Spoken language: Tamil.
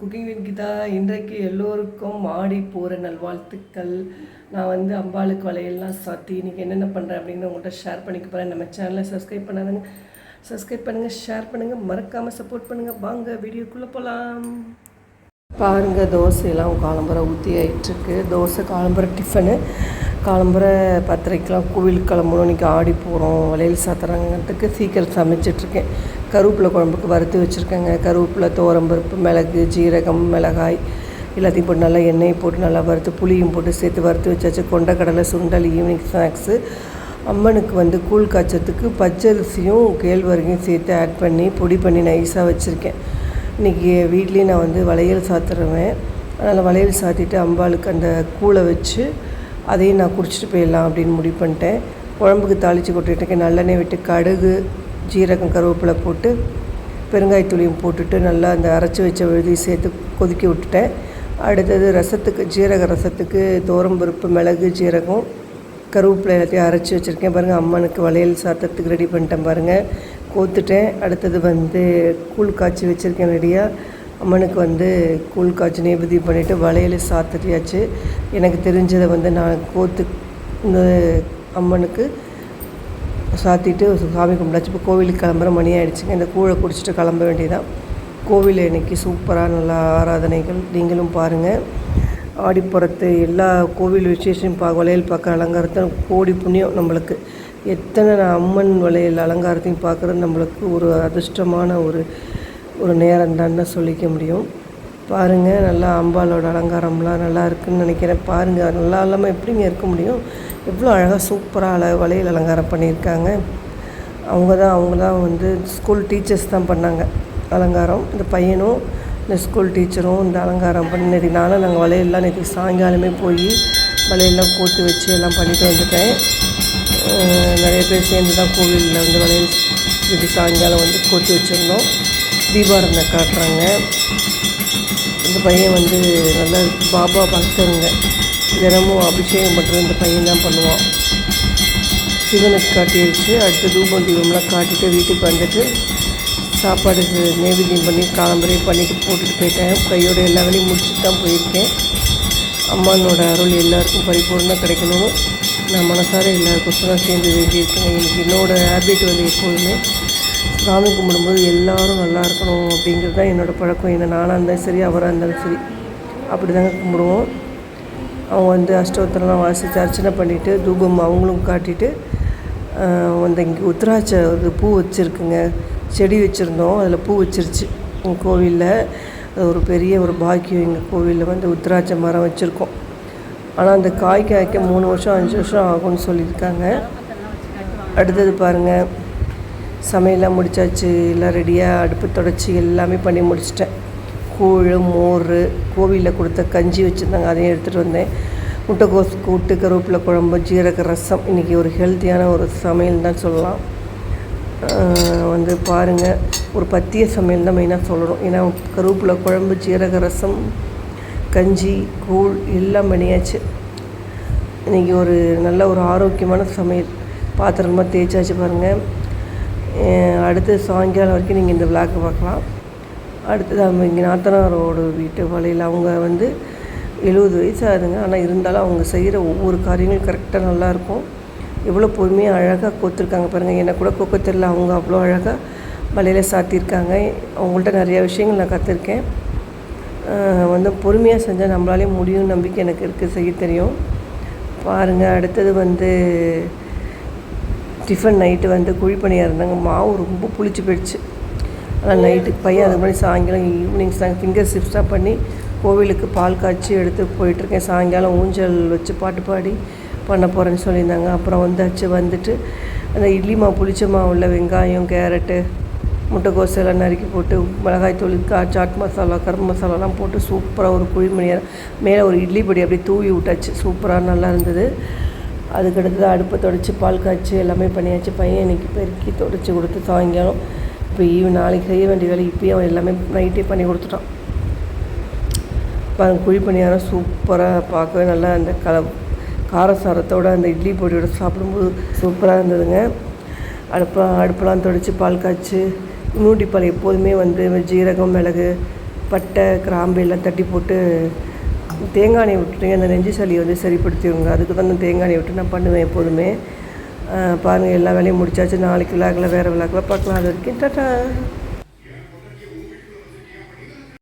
குக்கிங் வித் கீதா இன்றைக்கு எல்லோருக்கும் ஆடி போகிற நல்வாழ்த்துக்கள். நான் வந்து அம்பாளுக்கு வளையல்லாம் சாத்தி இன்றைக்கி என்னென்ன பண்ணுறேன் அப்படின்னு உங்கள்கிட்ட ஷேர் பண்ணிக்க போகிறேன் நம்ம சேனலை சப்ஸ்கிரைப் பண்ணாதுங்க சப்ஸ்கிரைப் பண்ணுங்கள் ஷேர் பண்ணுங்கள் மறக்காமல் சப்போர்ட் பண்ணுங்கள் வாங்க வீடியோக்குள்ளே போகலாம் பாருங்கள் தோசையெல்லாம் காலம்பரை ஊற்றி ஆகிட்டுருக்கு தோசை காலம்பரை டிஃபனு காலம்புரை பத்திரிக்கலாம் கோவிலுக்கு கிளம்பணும் இன்றைக்கி ஆடி போகிறோம் வளையல் சாத்துறாங்கிறதுக்கு சீக்கிரம் சமைச்சிட்ருக்கேன். கருவேப்பிலை குழம்புக்கு வறுத்து வச்சுருக்கேங்க. கருவேப்பிலை தோரம்பருப்பு மிளகு ஜீரகம் மிளகாய் எல்லாத்தையும் போட்டு நல்லா எண்ணெய் போட்டு நல்லா வறுத்து புளியும் போட்டு சேர்த்து வறுத்து வச்சாச்சு. கொண்டக்கடலை சுண்டல் ஈவினிங் ஸ்நாக்ஸு அம்மனுக்கு வந்து கூழ் காய்ச்சத்துக்கு பச்சரிசியும் கேழ்வரகையும் சேர்த்து ஆட் பண்ணி பொடி பண்ணி நைஸாக வச்சுருக்கேன். இன்றைக்கி வீட்லேயும் நான் வந்து வளையல் சாத்துருவேன். அதனால் வளையல் சாத்திட்டு அம்பாளுக்கு அந்த கூழை வச்சு அதையும் நான் குடிச்சிட்டு போயிடலாம் அப்படின்னு முடிவு பண்ணிட்டேன். குழம்புக்கு தாளித்து கொட்டிட்டுருக்கேன் நல்லெண்ணெய் விட்டு கடுகு ஜீரகம் கருவேப்பிலை போட்டு பெருங்காயத்தூளியும் போட்டுட்டு நல்லா அந்த அரைச்சி வச்ச விழுதியும் சேர்த்து கொதிக்க விட்டுட்டேன். அடுத்தது ரசத்துக்கு ஜீரக ரசத்துக்கு பருப்பு மிளகு ஜீரகம் கருவேப்பிலை எல்லாத்தையும் அரைச்சி வச்சுருக்கேன். பாருங்கள் அம்மனுக்கு வளையல் சாத்தத்துக்கு ரெடி பண்ணிட்டேன் பாருங்கள் கோத்துட்டேன். அடுத்தது வந்து கூழ் காய்ச்சி வச்சுருக்கேன் ரெடியாக அம்மனுக்கு வந்து கூழ் காய்ச்சி நேபதி பண்ணிவிட்டு வளையல் சாத்தியாச்சு எனக்கு தெரிஞ்சதை வந்து நான் கோத்து இந்த அம்மனுக்கு சாத்திட்டு சாமி கும்பிடாச்சு இப்போ கோவிலுக்கு கிளம்புற மணி ஆகிடுச்சுங்க இந்த கூழை குடிச்சிட்டு கிளம்ப வேண்டியதான் கோவில் இன்றைக்கி சூப்பராக நல்லா ஆராதனைகள். நீங்களும் பாருங்கள் ஆடிப்புறத்து எல்லா கோவில் விசேஷம் பா வளையல் பார்க்க அலங்காரத்தை கோடி புண்ணியம் நம்மளுக்கு. எத்தனை அம்மன் வளையல் அலங்காரத்தையும் பார்க்குறது நம்மளுக்கு ஒரு அதிர்ஷ்டமான ஒரு ஒரு நேரம் தான் சொல்லிக்க முடியும். பாருங்கள் நல்லா அம்பாலோட அலங்காரம்லாம் நல்லா இருக்குதுன்னு நினைக்கிறேன். பாருங்கள் நல்லா இல்லாமல் எப்படிங்க இருக்க முடியும்? எவ்வளோ அழகாக சூப்பராக அழ வளையல் அலங்காரம் பண்ணியிருக்காங்க. அவங்க தான் அவங்க தான் வந்து ஸ்கூல் டீச்சர்ஸ் தான் பண்ணாங்க அலங்காரம். இந்த பையனும் இந்த ஸ்கூல் டீச்சரும் இந்த அலங்காரம் பண்ணி நேற்று நானும் நாங்கள் வளையல்லாம் நேற்று சாயங்காலமே போய் வளையல்லாம் கோத்து வச்சு எல்லாம் பண்ணிட்டு வந்துட்டேன். நிறைய பேர் சேர்ந்து தான் கோவிலில் வந்து வளையல் இப்படி சாயங்காலம் வந்து கோத்து வச்சுருந்தோம். தீபாரதனை காட்டுறாங்க. இந்த பையன் வந்து நல்ல பாபா பக்தருங்க. தினமும் அபிஷேகம் பண்ணுறது இந்த பையன் தான் பண்ணுவான். சிவனுக்கு காட்டிடுச்சு அடுத்து தூபம் தீபம்லாம் காட்டிட்டு வீட்டுக்கு வந்துட்டு சாப்பாடுக்கு நேவேத்தியம் பண்ணி காலம்பரையும் பண்ணிவிட்டு போட்டுட்டு போயிட்டேன். கையோட எல்லா வேலையும் முடிச்சுட்டு தான் போயிருக்கேன். அம்மானோட அருள் எல்லாருக்கும் பரிபூர்ணம் கிடைக்கணும். நான் மனசார எல்லாருக்கும் தான் சேர்ந்து வேண்டியிருக்கேன். எனக்கு என்னோடய ஹேபிட் வந்து எப்போதுமே சாமி கும்பிடும்போது எல்லோரும் நல்லா இருக்கணும் அப்படிங்கிறது தான் என்னோடய பழக்கம். என்ன நானாக இருந்தாலும் சரி அவராக இருந்தாலும் சரி. அப்படி தாங்க கும்பிடுவோம். அவங்க வந்து அஷ்டோத்திரம்லாம் வாசித்து அர்ச்சனை பண்ணிவிட்டு தூபம் அவங்களும் காட்டிட்டு வந்து இங்கே உத்தராட்ச ஒரு பூ வச்சுருக்குங்க. செடி வச்சுருந்தோம். அதில் பூ வச்சிருச்சு. எங்கள் கோவிலில். அது ஒரு பெரிய ஒரு பாக்கியம் எங்கள் கோவிலில் வந்து உத்தராட்ச மரம் வச்சுருக்கோம். ஆனால் அந்த காய் காய்க்க மூணு வருஷம் அஞ்சு வருஷம் ஆகும்னு சொல்லியிருக்காங்க. அடுத்தது பாருங்கள் சமையலாம் முடித்தாச்சு எல்லாம் ரெடியாக அடுப்பு தொடச்சி எல்லாமே பண்ணி முடிச்சிட்டேன். கூழ் மோர் கோவிலில் கொடுத்த கஞ்சி வச்சுருந்தாங்க அதையும் எடுத்துகிட்டு வந்தேன். முட்டைக்கோஸ் கூட்டு கருவேப்பிலை குழம்பு ஜீரக ரசம். இன்றைக்கி ஒரு ஹெல்த்தியான ஒரு சமையல் தான் சொல்லலாம். வந்து பாருங்கள் ஒரு பத்திய சமையல் தான் மெயினாக சொல்லணும். ஏன்னா கருவேப்பிலை குழம்பு ஜீரக ரசம் கஞ்சி கூழ் எல்லாம் பண்ணியாச்சு. இன்றைக்கி ஒரு நல்ல ஒரு ஆரோக்கியமான சமையல். பாத்திரமாக தேய்ச்சாச்சு பாருங்கள் அடுத்து சாயங்காலம் வரைக்கும் நீங்கள் இந்த விளாக்கை பார்க்கலாம். அடுத்தது அவங்க இங்கே நாத்தனாரோட வீட்டு வலையில் அவங்க வந்து எழுபது வயசு ஆகுதுங்க. ஆனால் இருந்தாலும் அவங்க செய்கிற ஒவ்வொரு காரியங்களும் கரெக்டாக நல்லாயிருக்கும் எவ்வளோ பொறுமையாக அழகாக கோத்துருக்காங்க பாருங்கள் என்னை கூட கொக்க தெரில அவங்க அவ்வளோ அழகாக வலையில் சாத்தியிருக்காங்க அவங்கள்ட்ட நிறையா விஷயங்கள் நான் கற்றுருக்கேன் வந்து பொறுமையாக செஞ்சால் நம்மளாலே முடியும் நம்பிக்கை எனக்கு இருக்குது செய்ய தெரியும். பாருங்கள் அடுத்தது வந்து டிஃபன் நைட்டு வந்து குழி பண்ணியாக இருந்தாங்க. மாவு ரொம்ப புளிச்சு போயிடுச்சு. ஆனால் நைட்டுக்கு பையன் அது முன்னாடி சாயங்காலம் ஈவினிங் சாயங்காலம் ஃபிங்கர் சிப்ஸாக பண்ணி கோவிலுக்கு பால் காய்ச்சி எடுத்து போயிட்டுருக்கேன். சாயங்காலம் ஊஞ்சல் வச்சு பாட்டு பாடி பண்ண போகிறேன்னு சொல்லியிருந்தாங்க. அப்புறம் வந்தாச்சு வந்துட்டு அந்த இட்லி மாவு புளிச்ச மாவுள்ள வெங்காயம் கேரட்டு முட்டைக்கோஸ் எல்லாம் நறுக்கி போட்டு மிளகாய் தூள் கா சாட் மசாலா கரம் மசாலாலாம் போட்டு சூப்பராக ஒரு குழிமணியாக மேலே ஒரு இட்லி பொடி அப்படியே தூவி விட்டாச்சு. சூப்பராக நல்லா இருந்தது. அதுக்கடுத்து அடுப்பை தொடச்சி பால் காய்ச்சி எல்லாமே பண்ணியாச்சு. பையன் இன்றைக்கி பெருக்கி தொடச்சி கொடுத்து சாயங்காலம் இப்போ ஈவ் நாளைக்கு செய்ய வேண்டிய வேலை இப்போயே அவன் எல்லாமே நைட்டே பண்ணி கொடுத்துட்டான். பாருங்கள் குழி பணியாரம் சூப்பராக பார்க்கவே நல்லா அந்த கல காரசாரத்தோடு அந்த இட்லி பொடியோட சாப்பிடும்போது சூப்பராக இருந்ததுங்க. அடுப்பை அடுப்பெல்லாம் தொடச்சி பால் காய்ச்சி நூட்டி பால் எப்போதுமே வந்து ஜீரகம் மிளகு பட்டை கிராம்பு எல்லாம் தட்டி போட்டு தேங்காய் எண்ணெய் விட்டுட்டு அந்த நெஞ்சு சளியை வந்து சரிப்படுத்திடுங்க அதுக்கு தான் நான் தேங்காய் எண்ணெய் விட்டு நான் பண்ணுவேன் எப்போதுமே. பாருங்கள் எல்லா வேலையும் முடிச்சாச்சு. நாளைக்கு விழாக்கில் வேறு விழாக்கில் பார்க்கலாம். அது வரைக்கும் டாட்டா